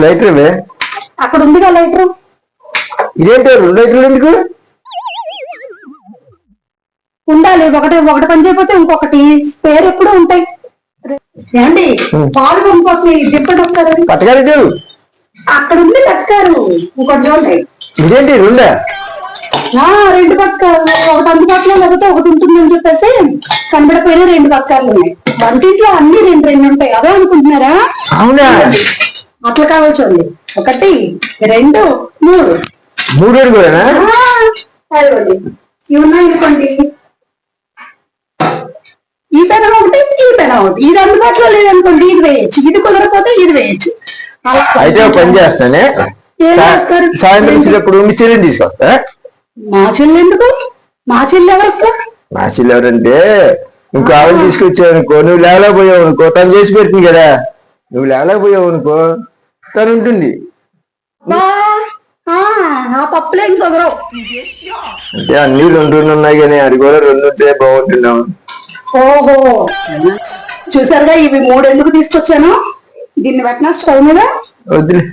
Lighter అక్కడ ఉంది కదా లైటర్? ఇదేంటి? రెండు లైటర్లు ఎందుకు? ఉండాలి. ఒకటి ఒకటి పని చేయకపోతే ఇంకొకటి. స్పేర్ ఎప్పుడు ఉంటాయి. ఏమండి. పాలు పంపుకోసం చెప్పండి ఒకసారి. కట్టగారెడ్డి అక్కడ ఉంది పట్టుకారు. ఇంకోటి చూడండి. ఇదేంటి? రెండా? రెండు పక్కలు ఒకటి అందుబాటులో లేకపోతే ఒకటి ఉంటుందని చెప్పేసి కనబడిపోయిన రెండు పక్కలు ఉన్నాయి. వంటింట్లో అన్ని రెండు రెండు ఉంటాయి. అదే అనుకుంటున్నారా? అవునా? అట్లా కావాలి చూడండి ఒకటి రెండు మూడు. మూడు అదిగోండి. ఇవి ఉన్నాయి అనుకోండి. ఈ పెనం ఒకటి ఈ పెనం ఒకటి. ఇది అందుబాటులో లేదనుకోండి ఇది వేయచ్చు. ఇది కుదరకపోతే ఇది వేయచ్చు. అయితే పని చేస్తానే. ఏం చేస్తారు? సాయంత్రం వచ్చేటప్పుడు మీ చెల్లిని తీసుకొస్తా. మా చెల్లి ఎందుకు మా చెల్లి ఎవరు అసలు మా చెల్లి ఎవరంటే ఇంకో ఆవిడ తీసుకొచ్చావు అనుకో నువ్వు లేవలేకపోయావు అనుకో తను చేసి పెడుతుంది కదా. నువ్వు లేవలేకపోయావు అనుకో తను ఉంటుంది. బా, ఆ, ఆ పప్పులే ఇంక కుదరవు అంటే అన్ని రెండు రెండు ఉన్నాయి కానీ అది కూడా రెండు ఉంటే బాగుంటున్నావు ఓహో. చూసారుగా ఇవి మూడు ఎందుకు తీసుకొచ్చాను? దీన్ని పెట్టిన స్టవ్ మీద? వద్దులే.